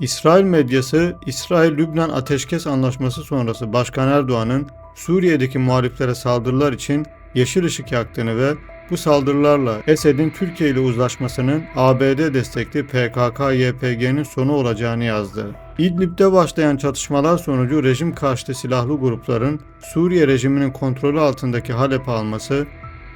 İsrail medyası, İsrail-Lübnan Ateşkes Anlaşması sonrası Başkan Erdoğan'ın Suriye'deki muhaliflere saldırılar için yeşil ışık yaktığını ve bu saldırılarla Esed'in Türkiye ile uzlaşmasının ABD destekli PKK-YPG'nin sonu olacağını yazdı. İdlib'de başlayan çatışmalar sonucu rejim karşıtı silahlı grupların Suriye rejiminin kontrolü altındaki Halep'i alması,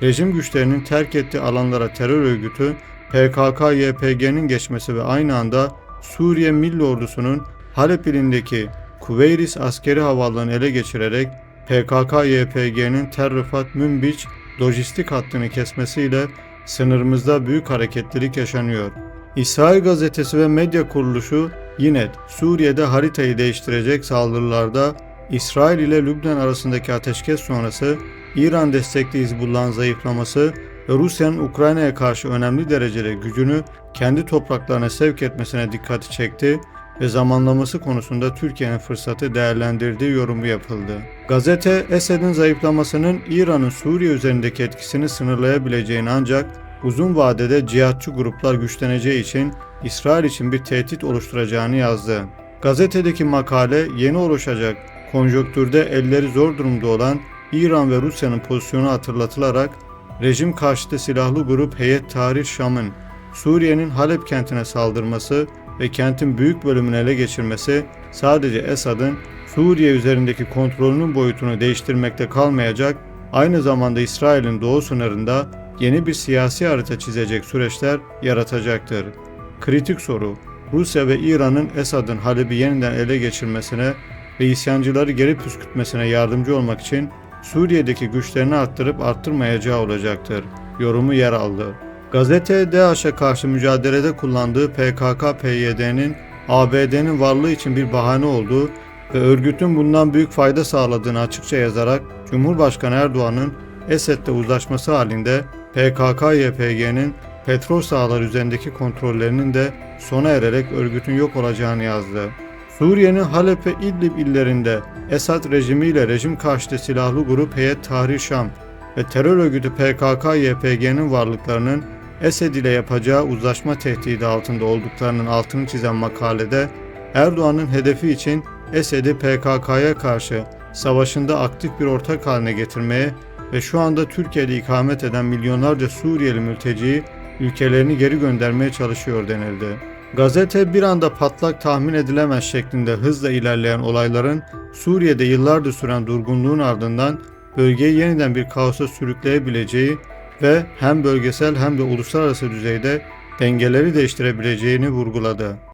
rejim güçlerinin terk ettiği alanlara terör örgütü PKK-YPG'nin geçmesi ve aynı anda Suriye Milli Ordusu'nun Halep ilindeki Kuveyris askeri havaalanını ele geçirerek PKK-YPG'nin Tel Münbiç lojistik hattını kesmesiyle sınırımızda büyük hareketlilik yaşanıyor. İsrail gazetesi ve medya kuruluşu yine Suriye'de haritayı değiştirecek saldırılarda İsrail ile Lübnan arasındaki ateşkes sonrası İran destekli Hizbullah'ın zayıflaması Rusya'nın Ukrayna'ya karşı önemli derecede gücünü kendi topraklarına sevk etmesine dikkati çekti ve zamanlaması konusunda Türkiye'nin fırsatı değerlendirdiği yorumu yapıldı. Gazete, Esed'in zayıflamasının İran'ın Suriye üzerindeki etkisini sınırlayabileceğini ancak uzun vadede cihatçı gruplar güçleneceği için İsrail için bir tehdit oluşturacağını yazdı. Gazetedeki makale yeni oluşacak konjonktürde elleri zor durumda olan İran ve Rusya'nın pozisyonu hatırlatılarak rejim karşıtı silahlı grup Heyet Tahrir Şam'ın Suriye'nin Halep kentine saldırması ve kentin büyük bölümünü ele geçirmesi sadece Esad'ın Suriye üzerindeki kontrolünün boyutunu değiştirmekte kalmayacak, aynı zamanda İsrail'in doğu sınırında yeni bir siyasi harita çizecek süreçler yaratacaktır. Kritik soru, Rusya ve İran'ın Esad'ın Halep'i yeniden ele geçirmesine ve isyancıları geri püskürtmesine yardımcı olmak için Suriye'deki güçlerini arttırıp arttırmayacağı olacaktır. Yorumu yer aldı. Gazete DAEŞ'e karşı mücadelede kullandığı PKK-PYD'nin ABD'nin varlığı için bir bahane olduğu ve örgütün bundan büyük fayda sağladığını açıkça yazarak Cumhurbaşkanı Erdoğan'ın Esed'le uzlaşması halinde PKK-YPG'nin petrol sahaları üzerindeki kontrollerinin de sona ererek örgütün yok olacağını yazdı. Suriye'nin Halep ve İdlib illerinde Esad rejimiyle rejim karşıtı silahlı grup Heyet Tahrir Şam ve terör örgütü PKK-YPG'nin varlıklarının Esed ile yapacağı uzlaşma tehdidi altında olduklarının altını çizen makalede Erdoğan'ın hedefi için Esed'i PKK'ya karşı savaşında aktif bir ortak haline getirmeye ve şu anda Türkiye'de ikamet eden milyonlarca Suriyeli mülteciyi ülkelerini geri göndermeye çalışıyor denildi. Gazete bir anda patlak tahmin edilemez şeklinde hızla ilerleyen olayların Suriye'de yıllardır süren durgunluğun ardından bölgeyi yeniden bir kaosa sürükleyebileceği ve hem bölgesel hem de uluslararası düzeyde dengeleri değiştirebileceğini vurguladı.